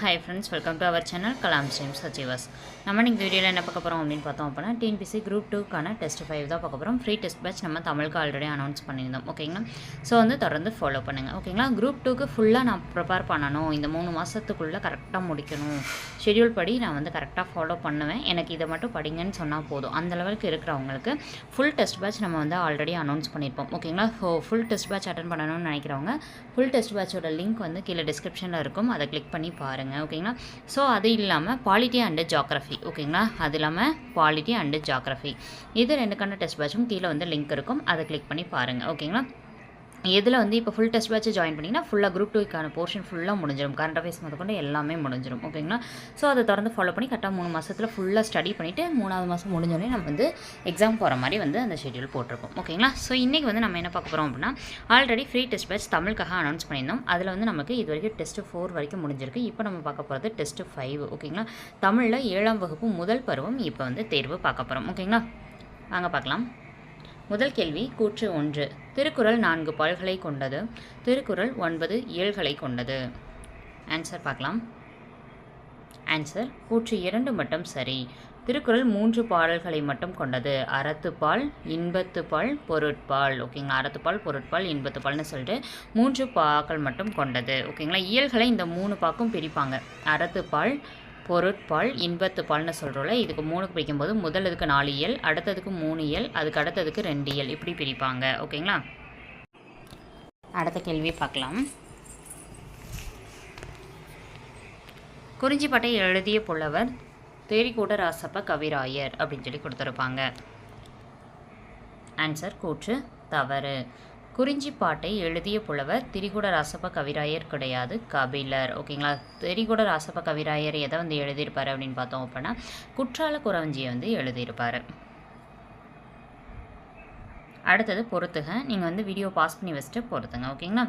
Hi friends welcome to our channel Kalam ஸ்ரீம் சச்சிவாஸ் நம்ம நீங்கள் வீடியோவில் என்ன பார்க்க போகிறோம் அப்படின்னு பார்த்தோம் அப்படின்னா டிஎன்பிசி குரூப் டூக்கான டெஸ்ட் ஃபைவ் தான் பார்க்க போகிறோம் ஃப்ரீ டெஸ்ட் பேட்ச் நம்ம தமிழுக்கு ஆல்ரெடி அனௌன்ஸ் பண்ணியிருந்தோம். ஓகேங்களா ஸோ வந்து தொடர்ந்து ஃபாலோ பண்ணுங்கள் ஓகேங்களா குரூப் டூக்கு ஃபுல்லாக நான் ப்ரிப்பேர் பண்ணணும். இந்த மூணு மாதத்துக்குள்ளே கரெக்டாக முடிக்கணும். ஷெடியூல் படி நான் வந்து கரெக்டாக ஃபாலோ பண்ணுவேன். எனக்கு இதை மட்டும் படிங்கன்னு சொன்னால் போதும். அந்த லெவலுக்கு இருக்கிறவங்களுக்கு ஃபுல் டெஸ்ட் பேட்ச் நம்ம வந்து ஆல்ரெடி அனௌன்ஸ் பண்ணியிருப்போம். ஓகேங்களா so full test batch attend பண்ணணும்னு நினைக்கிறவங்க ஃபுல் டெஸ்ட் பேட்சோட லிங்க் வந்து கீழே டிஸ்கிரிப்ஷனில் இருக்கும். அதை கிளிக் பண்ணி பாருங்கள் ஓகேங்களா ஸோ அது இல்லாமல் பாலிட்டி அண்டு ஜாக்ரஃபி ஓகேங்களா அது இல்லாமல் பாலிட்டி அண்டு ஜாக்ரஃபி இது ரெண்டுக்கான டெஸ்ட் பேட்சும் கீழே வந்து லிங்க் இருக்கும். அதை கிளிக் பண்ணி பாருங்கள் ஓகேங்களா இதில் வந்து இப்போ ஃபுல் டெஸ்ட் பேட்சை ஜாயின் பண்ணிங்கன்னா ஃபுல்லாக குரூப் டூக்கான போர்ஷன் ஃபுல்லாக முடிஞ்சிடும் கரண்ட் அஃபேர்ஸ் முதற்கொண்டு எல்லாமே முடிஞ்சிடும் ஓகேங்களா ஸோ அதை தொடர்ந்து ஃபாலோ பண்ணி கரெக்டாக மூணு மாதத்தில் ஃபுல்லாக ஸ்டடி பண்ணிவிட்டு மூணாவது மாதம் முடிஞ்சோடனே நம்ம வந்து எக்ஸாம் போகிற மாதிரி வந்து அந்த ஷெட்யூல் போட்டிருக்கோம். ஓகேங்களா ஸோ இன்றைக்கி வந்து நம்ம என்ன பார்க்க போகிறோம் அப்படின்னா ஆல்ரெடி ஃப்ரீ டெஸ்ட் பேட்ச் தமிழுக்காக அனௌன்ஸ் பண்ணியிருந்தோம். அதில் வந்து நமக்கு இது வரைக்கும் டெஸ்ட்டு ஃபோர் வரைக்கும் முடிஞ்சிருக்கு. இப்போ நம்ம பார்க்க போகிறது டெஸ்ட்டு ஃபைவ் ஓகேங்களா தமிழில் ஏழாம் வகுப்பு முதல் பருவம் இப்போ வந்து தேர்வு பார்க்க போகிறோம் ஓகேங்களா வாங்க பார்க்கலாம். முதல் கேள்வி கூற்று ஒன்று. திருக்குறள் நான்கு பால்களை கொண்டது. திருக்குறள் ஒன்பது இயல்களை கொண்டது. ஆன்சர் பார்க்கலாம். ஆன்சர் கூற்று இரண்டு மட்டும் சரி. திருக்குறள் மூன்று பாடல்களை மட்டும் கொண்டது. அறத்துப்பால் இன்பத்துப்பால் பொருட்பால். ஓகேங்களா அறத்துப்பால் பொருட்பால் இன்பத்துப்பால்னு சொல்லிட்டு மூன்று பாக்கள் மட்டும் கொண்டது. ஓகேங்களா இயல்களை இந்த மூணு பாக்கும் பிரிப்பாங்க. அறத்துப்பால் பொருட்பால் இன்பத்து பால்னு சொல்கிறோம்ல இதுக்கு மூணுக்கு பிரிக்கும்போது முதலதுக்கு நாலு இயல் அடுத்ததுக்கு மூணு இயல் அதுக்கு அடுத்ததுக்கு ரெண்டு இயல் இப்படி பிரிப்பாங்க. ஓகேங்களா? அடுத்த கேள்வி பார்க்கலாம். குறிஞ்சிப்பாட்டை எழுதிய புலவர் தேரிக்கூட ராசப்ப கவிராயர் அப்படின்னு சொல்லி கொடுத்துருப்பாங்க. ஆன்சர் கூற்று தவறு. குறிஞ்சிப்பாட்டை எழுதிய புலவர் திரிகுட ராசப்ப கவிராயர் கிடையாது. கபிலர். ஓகேங்களா திரிகுட ராசப்ப கவிராயர் எதை வந்து எழுதியிருப்பார் அப்படின்னு பார்த்தோம் அப்படின்னா குற்றால குறவஞ்சியை வந்து எழுதியிருப்பார். அடுத்தது பொறுத்துக. நீங்கள் வந்து வீடியோ பாஸ் பண்ணி வச்சுட்டு பொறுத்துங்க. ஓகேங்களா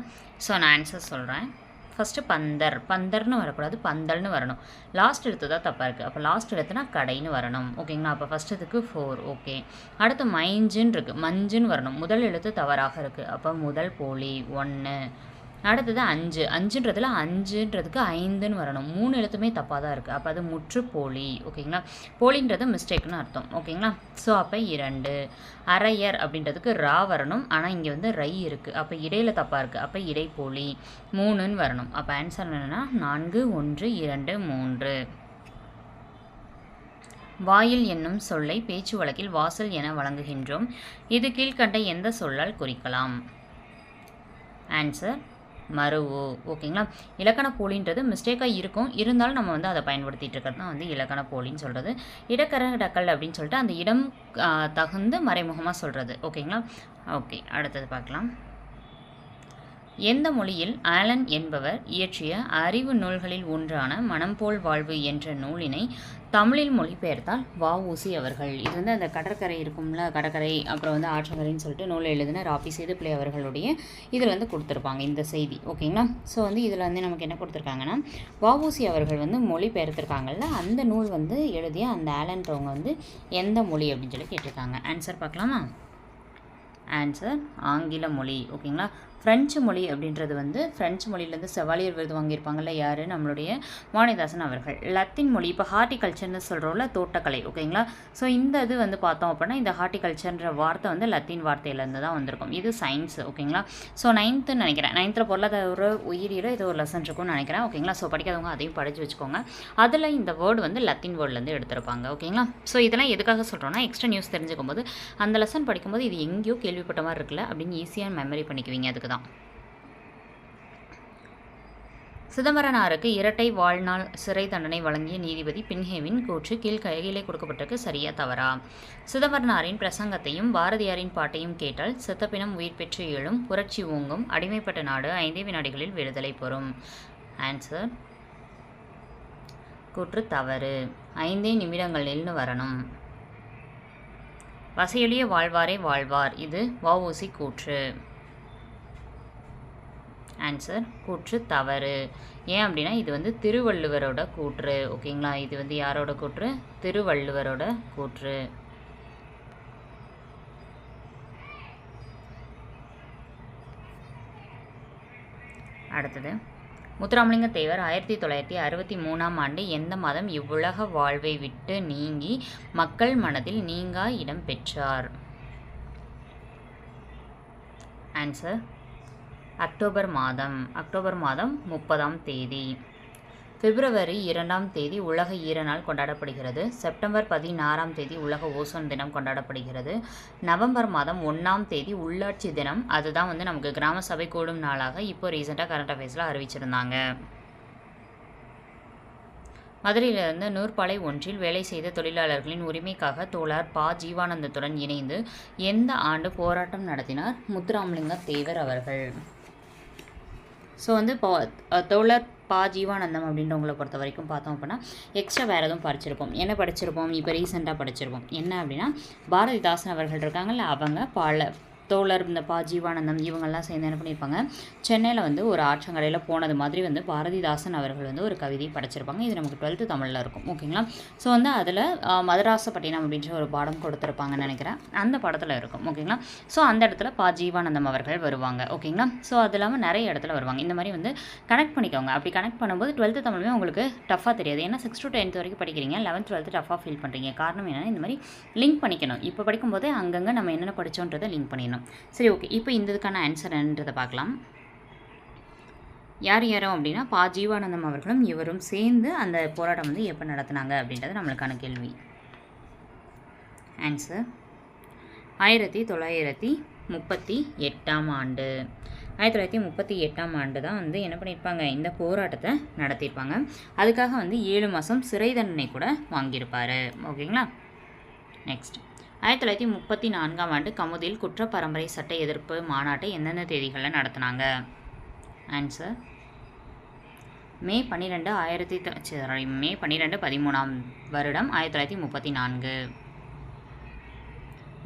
ஸோ நான் ஆன்சர் சொல்கிறேன் ஃபஸ்ட்டு பந்தர். பந்தர்னு வரக்கூடாது பந்தல்னு வரணும். லாஸ்ட் எடுத்து தான் தப்பாக இருக்குது அப்போ லாஸ்ட் எழுத்துனா கடைன்னு வரணும். ஓகேங்களா அப்போ ஃபஸ்ட் இதுக்கு ஃபோர் ஓகே அடுத்து மைஞ்சுன்னு இருக்குது மஞ்சுன்னு வரணும். முதல் எழுத்து தவறாக இருக்குது அப்போ முதல் போலி. ஒன்று அடுத்தது அஞ்சு. அஞ்சுன்றதுல அஞ்சுன்றதுக்கு ஐந்துன்னு வரணும். மூணு எழுத்துமே தப்பாக தான் இருக்குது அப்போ அது முற்றுப்போலி. ஓகேங்களா? போலின்றது மிஸ்டேக்னு அர்த்தம். ஓகேங்களா? ஸோ அப்போ இரண்டு. அரையர் அப்படின்றதுக்கு ரா வரணும். ஆனால் இங்கே வந்து ரை இருக்குது அப்போ இடையில் தப்பாக இருக்குது அப்போ இடைப்போலி. மூணுன்னு வரணும். அப்போ ஆன்சர் என்னென்னா நான்கு ஒன்று இரண்டு மூன்று. வாயில் என்னும் சொல்லை பேச்சு வழக்கில் வாசல் என வழங்குகின்றோம். இது கீழ்கண்ட எந்த சொல்லால் குறிக்கலாம்? ஆன்சர் மருவு ஓகேங்களா? இலக்கண போலின்றது மிஸ்டேக்காக இருக்கும். இருந்தாலும் நம்ம வந்து அதை பயன்படுத்திகிட்டு இருக்கிறது தான் வந்து இலக்கண போலின்னு சொல்கிறது இடக்கர டக்கல் அப்படின்னு சொல்லிட்டு அந்த இடம் தகுந்து மறைமுகமாக சொல்கிறது ஓகேங்களா? ஓகே அடுத்தது பார்க்கலாம். எந்த மொழியில் ஆலன் என்பவர் இயற்றிய அறிவு நூல்களில் ஒன்றான மனம் போல் வாழ்வு என்ற நூலினை தமிழில் மொழிபெயர்த்தால் வஉசி அவர்கள். இது வந்து அந்த கடற்கரை இருக்கும்ல கடற்கரை அப்புறம் வந்து ஆற்றங்கரைன்னு சொல்லிட்டு நூல் எழுதின ராபி சேதுப்பிள்ளை அவர்களுடைய இதில் வந்து கொடுத்துருப்பாங்க இந்த செய்தி. ஓகேங்களா? ஸோ வந்து இதில் வந்து நமக்கு என்ன கொடுத்துருக்காங்கன்னா வஉசி அவர்கள் வந்து மொழிபெயர்த்திருக்காங்கல்ல அந்த நூல் வந்து எழுதிய அந்த ஆலன்றவங்க வந்து எந்த மொழி அப்படின்னு சொல்லி கேட்டிருக்காங்க. ஆன்சர் பார்க்கலாமா? ஆன்சர் ஆங்கில மொழி. ஓகேங்களா? ஃப்ரெஞ்சு மொழி அப்படின்றது வந்து ஃப்ரெஞ்சு மொழியிலேருந்து செவாலியர் விருது வாங்கியிருப்பாங்கல்ல யார்? நம்மளுடைய வாணிதாசன் அவர்கள். லத்தின் மொழி இப்போ ஹார்டிகல்ச்சர்னு சொல்கிறோம்ல தோட்டக்கலை ஓகேங்களா? ஸோ இந்த இது வந்து பார்த்தோம் அப்படின்னா இந்த ஹார்டிகல்ச்சர்ன்ற வார்த்தை வந்து லத்தீன் வார்த்தையிலேருந்து தான் வந்திருக்கும். இது சயின்ஸ் ஓகேங்களா? ஸோ நைன்த்துன்னு நினைக்கிறேன். நைன்த்தில் பொருளாதார உயிரியல் இது ஒரு லெசன் இருக்கும்னு நினைக்கிறேன் ஓகேங்களா? ஸோ படிக்காதவங்க அதையும் படித்து வச்சுக்கோங்க. அதில் இந்த வேர்டு வந்து லத்தீன் வேர்ட்லேருந்து எடுத்திருப்பாங்க ஓகேங்களா? ஸோ இதெல்லாம் எதுக்காக சொல்கிறோன்னா எக்ஸ்ட்ரா நியூஸ் தெரிஞ்சுக்கும் போது அந்த லெசன் படிக்கும்போது இது எங்கேயோ கேள்விப்பட்ட மாதிரி இருக்குல்ல அப்படின்னு ஈஸியாக மெமரி பண்ணிக்குவீங்க அதுக்கு தான் சிதம்பரனாருக்கு இரட்டை வாழ்நாள் சிறை தண்டனை வழங்கிய நீதிபதி பின்ஹேவின் கூற்று கீழ் கையிலே கொடுக்கப்பட்டிருக்கு சரியா தவறா? சிதம்பரனாரின் பிரசங்கத்தையும் பாரதியாரின் பாட்டையும் கேட்டால் சித்தப்பினம் உயிர் பெற்று எழும் புரட்சி ஓங்கும் அடிமைப்பட்ட நாடு ஐந்தே வினாடிகளில் விடுதலை பெறும். ஆன்சர் கூற்று தவறு. ஐந்தே நிமிடங்களில்னு வரணும். வசையொலிய வாழ்வாரே வாழ்வார். இது வஉசி கூற்று. ஆன்சர் கூற்று தவறு. ஏன் அப்படின்னா இது வந்து திருவள்ளுவரோட கூற்று ஓகேங்களா? இது வந்து யாரோட கூற்று? திருவள்ளுவரோட கூற்று. அடுத்தது முத்துராமலிங்க தேவர் ஆயிரத்தி தொள்ளாயிரத்தி அறுபத்தி மூணாம் ஆண்டு எந்த மாதம் இவ்வுலக வாழ்வை விட்டு நீங்கி மக்கள் மனதில் நீங்கா இடம் பெற்றார்? ஆன்சர் அக்டோபர் மாதம் அக்டோபர் மாதம் முப்பதாம் தேதி. பிப்ரவரி இரண்டாம் தேதி உலக ஈரநாள் கொண்டாடப்படுகிறது. செப்டம்பர் பதினாறாம் தேதி உலக ஓசோன் தினம் கொண்டாடப்படுகிறது. நவம்பர் மாதம் ஒன்றாம் தேதி உள்ளாட்சி தினம். அதுதான் வந்து நமக்கு கிராம சபை கூடும் நாளாக இப்போ ரீசெண்டாக கரண்ட் அஃபேர்ஸில் அறிவிச்சிருந்தாங்க. மதுரையிலிருந்து நூற்பாலை ஒன்றில் வேலை செய்த தொழிலாளர்களின் உரிமைக்காக தோழர் ப. ஜீவானந்தத்துடன் இணைந்து எந்த ஆண்டு போராட்டம் நடத்தினார்? முத்துராமலிங்க தேவர் அவர்கள். ஸோ வந்து இப்போ தோழர் பா ஜீவானந்தம் அப்படின்றவங்களை பொறுத்த வரைக்கும் பார்த்தோம் அப்படின்னா எக்ஸ்ட்ரா வேறு எதுவும் படிச்சிருப்போம். என்ன படிச்சிருப்போம்? இப்போ ரீசெண்டாக படிச்சிருப்போம். என்ன அப்படின்னா பாரதிதாசன் அவர்கள் இருக்காங்கல்ல அவங்க பல தோழர் இந்த பா ஜீவானந்தம் இவங்கெல்லாம் சேர்ந்து என்ன பண்ணியிருப்பாங்க சென்னையில் வந்து ஒரு ஆற்றங்கரையில் போனது மாதிரி வந்து பாரதிதாசன் அவர்கள் வந்து ஒரு கவிதை படைச்சிருப்பாங்க. இது நமக்கு டுவெல்த்து தமிழில் இருக்கும். ஓகேங்களா? ஸோ வந்து அதில் மதராசப்பட்டினம் அப்படின்ற ஒரு பாடம் கொடுத்துருப்பாங்கன்னு நினைக்கிறேன். அந்த படத்தில் இருக்கும். ஓகேங்களா? ஸோ அந்த இடத்துல பா ஜீவானந்தம் அவர்கள் வருவாங்க. ஓகேங்களா? ஸோ அது இல்லாமல் நிறைய இடத்துல வருவாங்க. இந்த மாதிரி வந்து கனெக்ட் பண்ணிக்கோங்க. அப்படி கனெக்ட் பண்ணும்போது டுவெல்த்து தமிழுமே உங்களுக்கு டஃப்பாக தெரியாது. ஏன்னா சிக்ஸ் டு டென்த் வரைக்கும் படிக்கிறீங்க. லெவன்த் டுவெல்த்து டஃப்பாக ஃபீல் பண்ணுறீங்க காரணம் என்னன்னா இந்த மாதிரி லிங்க் பண்ணிக்கணும். இப்போ படிக்கும்போது அங்கங்கே நம்ம என்னென்ன படித்தோன்றதை லிங்க் பண்ணிடணும். சரி ஓகே இப்போ இந்த இதுக்கான ஆன்சர் என்னன்றதை பார்க்கலாம். யார் யாரும் அப்படின்னா பா ஜீவானந்தம் அவர்களும் இவரும் சேர்ந்து அந்த போராட்டம் வந்து எப்போ நடத்தினாங்க அப்படின்றது நம்மளுக்கான கேள்வி. ஆன்சர் ஆயிரத்தி தொள்ளாயிரத்தி முப்பத்தி எட்டாம் ஆண்டு. ஆயிரத்தி தொள்ளாயிரத்தி முப்பத்தி எட்டாம் ஆண்டு தான் வந்து என்ன பண்ணியிருப்பாங்க இந்த போராட்டத்தை நடத்தியிருப்பாங்க. அதுக்காக வந்து ஏழு மாதம் சிறை தண்டனை கூட வாங்கியிருப்பார். ஓகேங்களா? நெக்ஸ்ட் ஆயிரத்தி தொள்ளாயிரத்தி முப்பத்தி நான்காம் ஆண்டு கமுதில் குற்ற பரம்பரை சட்ட எதிர்ப்பு மாநாட்டை எந்தெந்த தேதிகளில் நடத்தினாங்க? ஆன்சர் மே பன்னிரெண்டு ஆயிரத்தி சாரி மே பன்னிரெண்டு பதிமூணாம் வருடம் ஆயிரத்தி தொள்ளாயிரத்தி முப்பத்தி நான்கு.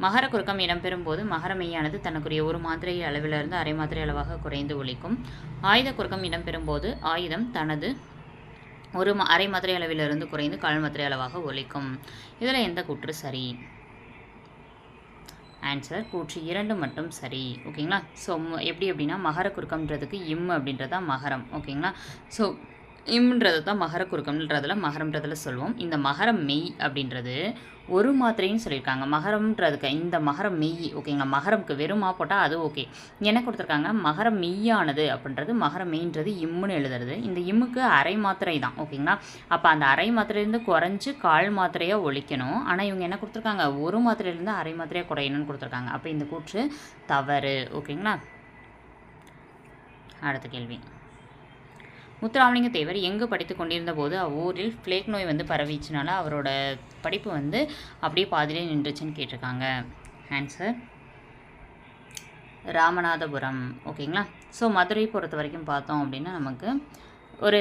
மகர குறுக்கம் இடம்பெறும் போது மகர மெய்யானது தனக்குரிய ஒரு மாத்திரை அளவிலிருந்து அரை மாத்திரை அளவாக குறைந்து ஒலிக்கும் ஆயுத குறுக்கம் இடம்பெறும் போது ஆயுதம் தனது ஒரு அரை மாத்திரை அளவிலிருந்து குறைந்து கால் மாத்திரை அளவாக ஒலிக்கும் இதில் எந்த குற்று சரி? ஆன்சர் கூற்று இரண்டு மட்டும் சரி. ஓகேங்களா ஸோ எப்படி அப்படின்னா மகர குறுக்கம்ன்றதுக்கு இம் அப்படின்றது தான் மகரம் ஓகேங்களா ஸோ இம்ன்றது தான் மகர குறுக்கம்ன்றதுல மகரம்ன்றதுல சொல்லுவோம் இந்த மகரம் மெய் அப்படின்றது ஒரு மாத்திரைன்னு சொல்லியிருக்காங்க. மகரம்ன்றதுக்கு இந்த மகரம் மெய் ஓகேங்களா மகரம்க்கு வெறுமா போட்டால் அது ஓகே என்ன கொடுத்துருக்காங்க மகரம் மெய்யானது அப்படின்றது மகரம் மெய்ன்றது இம்முன்னு எழுதுறது. இந்த இம்முக்கு அரை மாத்திரை தான் ஓகேங்களா அப்போ அந்த அரை மாத்திரையிலேருந்து குறைஞ்சு கால் மாத்திரையாக ஒழிக்கணும். ஆனால் இவங்க என்ன கொடுத்துருக்காங்க? ஒரு மாத்திரையிலேருந்து அரை மாத்திரையாக குறையணும்னு கொடுத்துருக்காங்க. அப்போ இந்த கூற்று தவறு ஓகேங்களா அடுத்த கேள்வி. முத்துராமலிங்க தேவர் எங்கு படித்து கொண்டிருந்த போது அவ்வூரில் பிளேக் நோய் வந்து பரவிச்சுனால அவரோட படிப்பு வந்து அப்படியே பாதிலே நின்றுச்சுன்னு கேட்டிருக்காங்க. ஆன்சர் ராமநாதபுரம். ஓகேங்களா ஸோ மதுரை பொறுத்த வரைக்கும் பார்த்தோம் அப்படின்னா நமக்கு ஒரு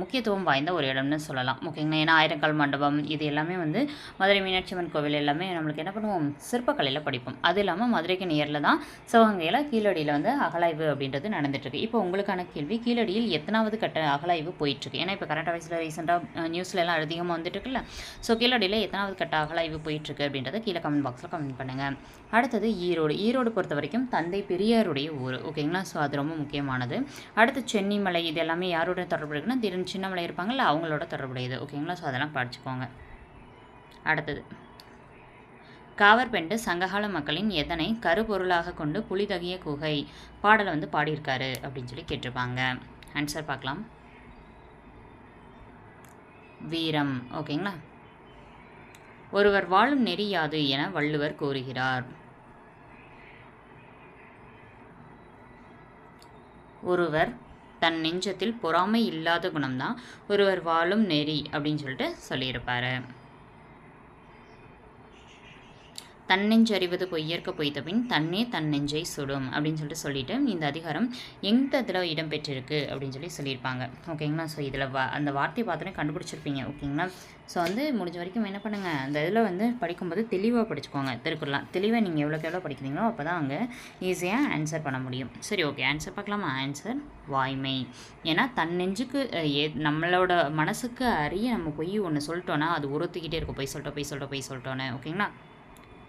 முக்கியத்துவம் வாய்ந்த ஒரு இடம்னு சொல்லலாம். ஓகேங்களா? ஏன்னா ஆயிரங்கால் மண்டபம் இது எல்லாமே வந்து மதுரை மீனாட்சி அம்மன் கோவில் எல்லாமே நம்மளுக்கு என்ன பண்ணுவோம்? சிற்பக்கலையில் படிப்போம். அது இல்லாமல் மதுரைக்கு நேரில் தான் சிவகங்கையில் கீழடியில் வந்து அகலாய்வு அப்படின்றது நடந்துட்டுருக்கு இப்போ உங்களுக்கான கேள்வி கீழடியில் எத்தனாவது கட்ட அகலாய்வு போயிட்டுருக்கு? ஏன்னா இப்போ கரண்ட் அவைஸில் ரீசெண்டாக நியூஸில் எல்லாம் அதிகமாக வந்துட்டுருக்குல்ல ஸோ கீழடியில் எத்தனாவது கட்ட அகலாய்வு போயிட்டுருக்கு அப்படின்றத கீழே கமெண்ட் பாக்ஸில் கமெண்ட் பண்ணுங்கள் அடுத்தது ஈரோடு. ஈரோடு பொறுத்த வரைக்கும் தந்தை பெரியாருடைய ஊர். ஓகேங்களா? ஸோ அது ரொம்ப முக்கியமானது. அடுத்து சென்னிமலை இது எல்லாமே யாரோட தொடர்பு இருக்குன்னா திடீர்னு சின்னமலை இருப்பாங்கல்ல அவங்களோட தொடர்புடையது. ஓகேங்களா ஸோ அதெல்லாம் படிச்சுக்கோங்க. அடுத்தது. காவற்பெண்டு சங்ககால மக்களின் எதனை கருப்பொருளாக கொண்டு புலிதகிய குகை பாடலை வந்து பாடியிருக்காரு அப்படின்னு சொல்லி கேட்டிருப்பாங்க. ஆன்சர் பார்க்கலாம். வீரம். ஓகேங்களா ஒருவர் வாழும் நெறி யாது என வள்ளுவர் கூறுகிறார். ஒருவர் தன் நெஞ்சத்தில் பொறாமை இல்லாத குணம்தான் ஒருவர் வாழும் நெறி அப்படின்னு சொல்லிட்டு சொல்லியிருப்பாரு. தன்னெஞ்சு அறிவது பொய்யற்க பொய்த்த பின் தன்னே தன்னெஞ்சை சுடும் அப்படின்னு சொல்லிட்டு சொல்லிட்டு இந்த அதிகாரம் எந்த இதில் இடம்பெற்றிருக்கு அப்படின்னு சொல்லி சொல்லியிருப்பாங்க. ஓகேங்களா? ஸோ இதில் வா அந்த வார்த்தையை பார்த்தோன்னே கண்டுபிடிச்சிருப்பீங்க. ஓகேங்களா? ஸோ வந்து முடிஞ்ச வரைக்கும் என்ன பண்ணுங்கள் அந்த இதில் வந்து படிக்கும்போது தெளிவாக படிச்சுக்கோங்க திருக்குறளாம் தெளிவாக நீங்கள் எவ்வளோக்கு எவ்வளோ படிக்கிறீங்களோ அப்போ தான் அங்கே ஈஸியாக ஆன்சர் பண்ண முடியும். சரி ஓகே ஆன்சர் பார்க்கலாமா? ஆன்சர் வாய்மை. ஏன்னா தன்னெஞ்சுக்கு ஏ நம்மளோட மனசுக்கு அறிய நம்ம பொய் ஒன்று சொல்லிட்டோன்னா அது உறுத்திக்கிட்டே இருக்கும். பொய் சொல்லிட்டோம் பொய் சொல்லிட்டோம் பொய் சொல்லிட்டோன்னு ஓகேங்களா?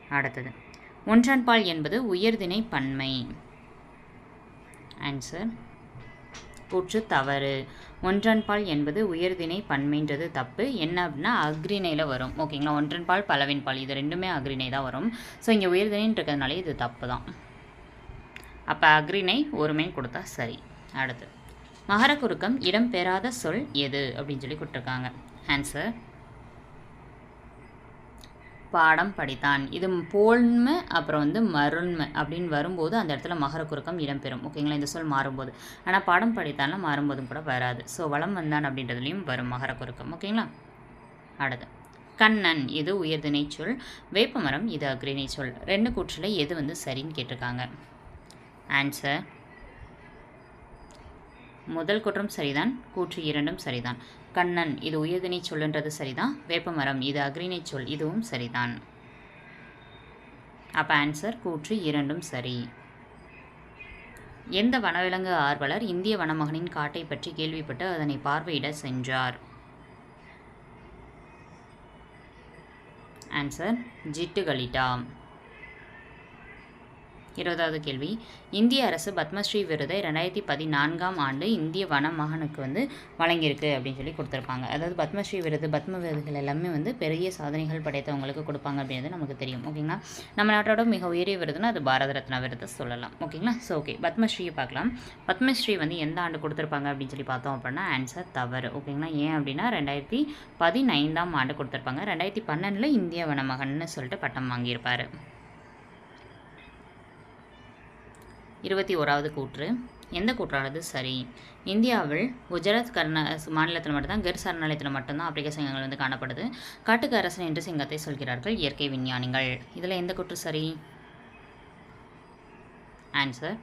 அடுத்தது. ஒன்றன்பால் என்பது உயர்திணை பன்மை. ஆன்சர் கூற்று தவறு. ஒன்றன்பால் என்பது உயர்திணை பன்மைன்றது தப்பு. என்ன அப்படின்னா அக்ரிணையில் வரும். ஓகேங்களா ஒன்றன்பால் பலவின்பால் இது ரெண்டுமே அக்ரிணை தான் வரும். ஸோ இங்கே உயர்திணைன்னு இது தப்பு தான். அப்போ அக்ரிணை ஒருமை கொடுத்தா சரி. அடுத்து. மகர குறுக்கம் இடம் பெறாத சொல் எது? அப்படின்னு சொல்லி கொடுத்துருக்காங்க. ஆன்சர் பாடம் படித்தான். இது போல்மை அப்புறம் வந்து மருண்மை அப்படின்னு வரும்போது அந்த இடத்துல மகர குறுக்கம் இடம்பெறும். ஓகேங்களா? இந்த சொல் மாறும்போது. ஆனால் பாடம் படித்தாலும் மாறும்போதும் கூட வராது. ஸோ வளம் வந்தான் அப்படின்றதுலையும் வரும் மகர குறுக்கம். ஓகேங்களா? அடுத்து. கண்ணன் இது உயர்தினை சொல். வேப்பமரம் இது அக்ரிணை சொல். ரெண்டு கூற்றில் எது வந்து சரின்னு கேட்டிருக்காங்க. ஆன்சர் முதல் குற்றம் சரிதான் கூற்று இரண்டும் சரிதான். கண்ணன் இது உயர்தினை சொல்லுன்றது சரிதான். வேப்பமரம் இது அக்ரிணை சொல் இதுவும் சரிதான். அப்போ ஆன்சர் கூற்று இரண்டும் சரி. எந்த வனவிலங்கு ஆர்வலர் இந்திய வனமகனின் காட்டை பற்றி கேள்விப்பட்டு அதனை பார்வையிட சென்றார்? ஆன்சர் ஜிட்டுகளிட்டா. இருபதாவது கேள்வி. இந்திய அரசு பத்மஸ்ரீ விருதை ரெண்டாயிரத்தி பதினான்காம் ஆண்டு இந்திய வன மகனுக்கு வந்து வழங்கியிருக்கு அப்படின்னு சொல்லி கொடுத்துருப்பாங்க. அதாவது பத்மஸ்ரீ விருது பத்ம விருதுகள் எல்லாமே வந்து பெரிய சாதனைகள் படைத்தவங்களுக்கு கொடுப்பாங்க அப்படின்றது நமக்கு தெரியும். ஓகேங்களா? நம்ம நாட்டோட மிக உயரிய விருதுன்னா அது பாரத ரத்னா விருது சொல்லலாம். ஓகேங்களா? ஸோ ஓகே பத்மஸ்ரீயை பார்க்கலாம். பத்மஸ்ரீ வந்து எந்த ஆண்டு கொடுத்துருப்பாங்க அப்படின்னு சொல்லி பார்த்தோம் அப்படின்னா ஆன்சர் தவறு. ஓகேங்களா? ஏன் அப்படின்னா ரெண்டாயிரத்தி பதினைந்தாம் ஆண்டு கொடுத்துருப்பாங்க. ரெண்டாயிரத்தி பன்னெண்டில் இந்திய வனமகன்னு சொல்லிட்டு பட்டம் வாங்கியிருப்பார். இருபத்தி ஓராவது கூற்று. எந்த கூற்றானது சரி? இந்தியாவில் குஜராத் கர்நா மாநிலத்தில் மட்டும்தான் கர் சரணாலயத்தில் மட்டும்தான் ஆப்பிரிக்க சிங்கங்கள் வந்து காணப்படுது. காட்டுக்கு அரசன் என்று சிங்கத்தை சொல்கிறார்கள் இயற்கை விஞ்ஞானிகள். இதில் எந்த கூற்று சரி? ஆன்சர்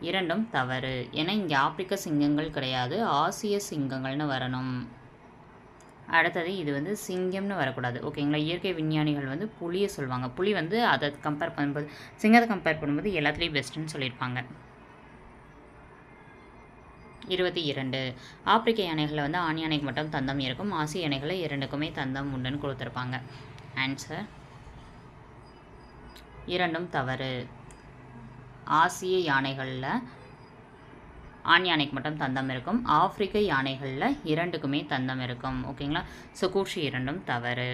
இரண்டும் தவறு. ஏன்னா இங்கே ஆப்பிரிக்க சிங்கங்கள் கிடையாது. ஆசிய சிங்கங்கள்னு வரணும். அடுத்தது இது வந்து சிங்கம்னு வரக்கூடாது. ஓகேங்களா? இயற்கை விஞ்ஞானிகள் வந்து புலியை சொல்லுவாங்க. புலி வந்து அதை கம்பேர் பண்ணும்போது சிங்கத்தை கம்பேர் பண்ணும்போது எல்லாத்துலேயும் பெஸ்ட்டுன்னு சொல்லியிருப்பாங்க. இருபத்தி இரண்டு. ஆப்பிரிக்க யானைகளில் வந்து ஆண் யானைக்கு மட்டும் தந்தம் இருக்கும். ஆசிய யானைகளை இரண்டுக்குமே தந்தம் உண்டுன்னு கொடுத்துருப்பாங்க. ஆன்சர் இரண்டும் தவறு. ஆசிய யானைகளில் ஆண் யானைக்கு மட்டும் தந்தம் இருக்கும். ஆப்பிரிக்க யானைகளில் இரண்டுக்குமே தந்தம் இருக்கும். ஓகேங்களா? ஸோ கூற்று இரண்டும் தவறு.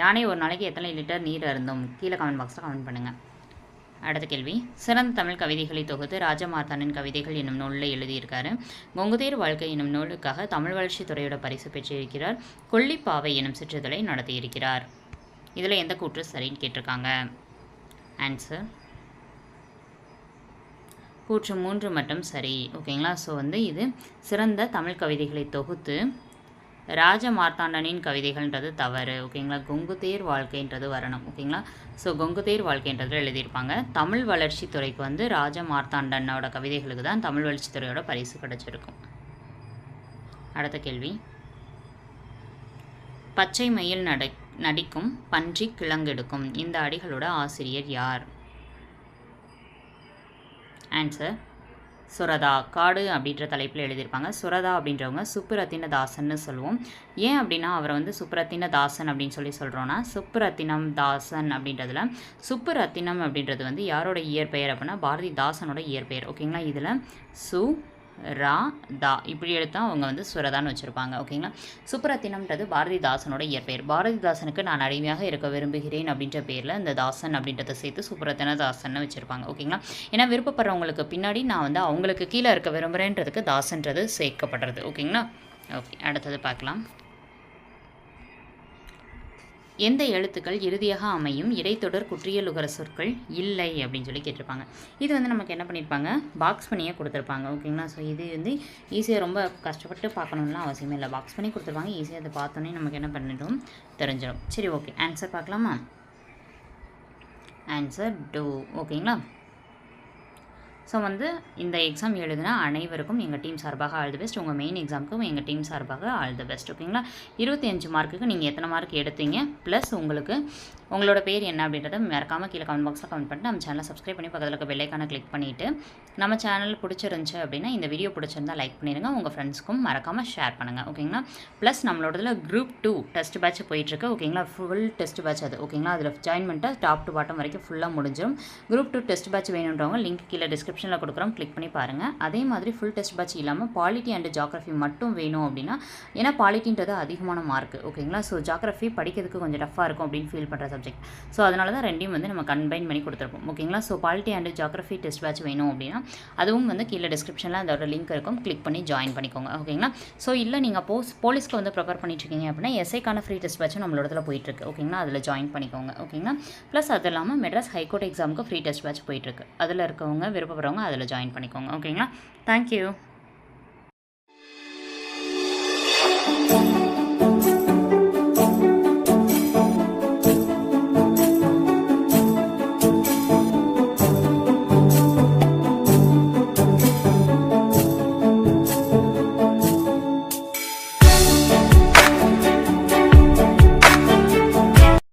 யானை ஒரு நாளைக்கு எத்தனை லிட்டர் நீர் அருந்தும்? கீழே கமெண்ட் பாக்ஸில் கமெண்ட் பண்ணுங்கள் அடுத்த கேள்வி. சிறந்த தமிழ் கவிதைகளை தொகுத்து ராஜமார்த்தானின் கவிதைகள் என்னும் நூலில் எழுதியிருக்காரு. கொங்குதேர் வாழ்க்கை என்னும் நூலுக்காக தமிழ் வளர்ச்சி துறையோட பரிசு பெற்றிருக்கிறார். கொல்லிப்பாவை எனும் சிற்றுதலை நடத்தியிருக்கிறார். இதில் எந்த கூற்று சரின்னு கேட்டிருக்காங்க? ஆன்சர் கூற்று மூன்று மட்டும் சரி. ஓகேங்களா? ஸோ வந்து இது சிறந்த தமிழ் கவிதைகளை தொகுத்து ராஜ மார்த்தாண்டனின் கவிதைகள்ன்றது தவறு. ஓகேங்களா? கொங்குதேர் வாழ்க்கைன்றது வரணும். ஓகேங்களா? ஸோ கொங்குதேர் வாழ்க்கைன்றதில் எழுதியிருப்பாங்க. தமிழ் வளர்ச்சி துறைக்கு வந்து ராஜ மார்த்தாண்டனோட கவிதைகளுக்கு தான் தமிழ் வளர்ச்சி துறையோட பரிசு கிடச்சிருக்கும். அடுத்த கேள்வி. பச்சை மயில் நட நடிக்கும் பன்றி கிழங்கெடுக்கும் இந்த அடிகளோட ஆசிரியர் யார்? ஆன்சர் சுரதா காடு அப்படின்ற தலைப்பில் எழுதியிருப்பாங்க. சுரதா அப்படின்றவங்க சுப்புரத்தின தாசன்னு சொல்லுவோம். ஏன் அப்படின்னா அவரை வந்து சுப்புரத்தின தாசன் அப்படின்னு சொல்லி சொல்கிறோன்னா சுப்புரத்தினம் தாசன் அப்படின்றதுல சுப்புரத்தினம் அப்படின்றது வந்து யாரோட இயற்பெயர் அப்படின்னா பாரதிதாசனோட இயற்பெயர். ஓகேங்களா? இதில் சு ரா தா இப்படி எடுத்தால் அவங்க வந்து சுரதான்னு வச்சுருப்பாங்க ஓகேங்களா? சுப்ரத்தினம்ன்றது பாரதிதாசனோட இயற்பெயர். பாரதிதாசனுக்கு நான் அடிமையாக இருக்க விரும்புகிறேன் அப்படின்ற பேரில் இந்த தாசன் அப்படின்றத சேர்த்து சுப்ரத்தின தாசன்னு வச்சுருப்பாங்க ஓகேங்களா? ஏன்னா விருப்பப்படுறவங்களுக்கு பின்னாடி நான் வந்து அவங்களுக்கு கீழே இருக்க விரும்புகிறேன்றதுக்கு தாசன்றது சேர்க்கப்படுறது ஓகேங்களா? ஓகே அடுத்தது பார்க்கலாம். எந்த எழுத்துக்கள் இறுதியாக அமையும்? இடைத்தொடர் குற்றியலுகர சொற்கள் இல்லை அப்படின்னு சொல்லி கேட்டிருப்பாங்க. இது வந்து நமக்கு என்ன பண்ணியிருப்பாங்க பாக்ஸ் பண்ணியே கொடுத்துருப்பாங்க. ஓகேங்களா? ஸோ இது வந்து ஈஸியாக ரொம்ப கஷ்டப்பட்டு பார்க்கணும்லாம் அவசியமே இல்லை. பாக்ஸ் பண்ணி கொடுத்துருப்பாங்க. ஈஸியாக அதை பார்த்தோன்னே நமக்கு என்ன பண்ணிடும்? தெரிஞ்சிடும். சரி ஓகே ஆன்சர் பார்க்கலாமா? ஆன்சர் டூ ஓகேங்களா? ஸோ வந்து இந்த எக்ஸாம் எழுதுனா அனைவருக்கும் எங்கள் டீம் சார்பாக ஆல் தி பெஸ்ட் உங்கள் மெயின் எக்ஸாமுக்கும் எங்கள் டீம் சார்பாக ஆல் தி பெஸ்ட் ஓகேங்களா இருபத்தி அஞ்சு மார்க்குக்கு நீங்கள் எத்தனை மார்க் எடுத்தீங்க? ப்ளஸ் உங்களுக்கு உங்களோட பேர் என்ன அப்படின்றத மறக்காமல் கீழே கமெண்ட் பாக்ஸில் கமெண்ட் பண்ணிட்டு நம்ம சேனலை சப்ஸ்கிரைப் பண்ணி பக்கத்தில் இருக்க பெல்லைக்கான கிளிக் பண்ணிவிட்டு நம்ம சேனல் பிடிச்சிருந்துச்சு அப்படின்னா இந்த வீடியோ பிடிச்சிருந்தா லைக் பண்ணிடுங்க உங்கள் ஃப்ரெண்ட்ஸ்க்கும் மறக்காமல் ஷேர் பண்ணுங்கள் ஓகேங்களா ப்ளஸ் நம்மளோடதில் குரூப் டூ டெஸ்ட் பேட்ச் போயிட்டுருக்கு. ஓகேங்களா ஃபுல் டெஸ்ட் பேட்ச் அது. ஓகேங்களா அதில் ஜாயின் பண்ணிட்டு டாப் டு பாட்டம் வரைக்கும் ஃபுல்லாக முடிஞ்சிடும் குரூப் டூ டெஸ்ட் பேட்ச் வேணுன்றவங்க லிங்க் கீழே டிஸ்கிரிப்ஷன் டிஸ்கிரிப்ஷனில் கொடுக்குறோம். கிளிக் பண்ணி பாருங்கள் அதே மாதிரி ஃபுல் டெஸ்ட் பேட்ச் இல்லாமல் பாலிட்டி அண்ட் ஜாகிரஃபி மட்டும் வேணும் அப்படின்னா ஏன்னா பாலிட்டின்றது அதிகமான மார்க் ஓகேங்களா ஸோ ஜாகிரஃபி படிக்கிறதுக்கு கொஞ்சம் டஃப்பாக இருக்கும் அப்படின்னு ஃபீல் பண்ணுற சப்ஜெக்ட் ஸோ அதனால தான் ரெண்டையும் வந்து நம்ம கம்பைன் பண்ணி கொடுத்துருப்போம். ஓகேங்களா so polity and geography test batch வேணும் அப்படின்னா அதுவும் வந்து கீழே டிஸ்கிரிப்ஷனில் அதோட லிங்க் இருக்கும். கிளிக் பண்ணி ஜாயின் பண்ணிக்கோங்க. ஓகேங்களா ஸோ இல்லை நீங்கள் போஸ் போலீஸ்க்கு வந்து ப்ரிப்பேர் பண்ணிட்டு இருக்கீங்க அப்படின்னா எஸ்ஐக்கான ஃப்ரீ டெஸ்ட் பேட்சும் நம்மளோட இடத்துல போயிட்டுருக்கு. ஓகேங்களா அதில் ஜாயின் பண்ணிக்கோங்க. ஓகேங்களா ப்ளஸ் அது இல்லாமல் மெட்ராஸ் ஹைகோர்ட் எக்ஸாமுக்கு ஃப்ரீ டெஸ்ட் பேட்ச் போயிட்டுருக்கு. அதில் இருக்கவங்க விருப்பப்படுறவங்க அதில் ஜாயின் பண்ணிக்கோங்க ஓகேங்களா தேங்க்யூ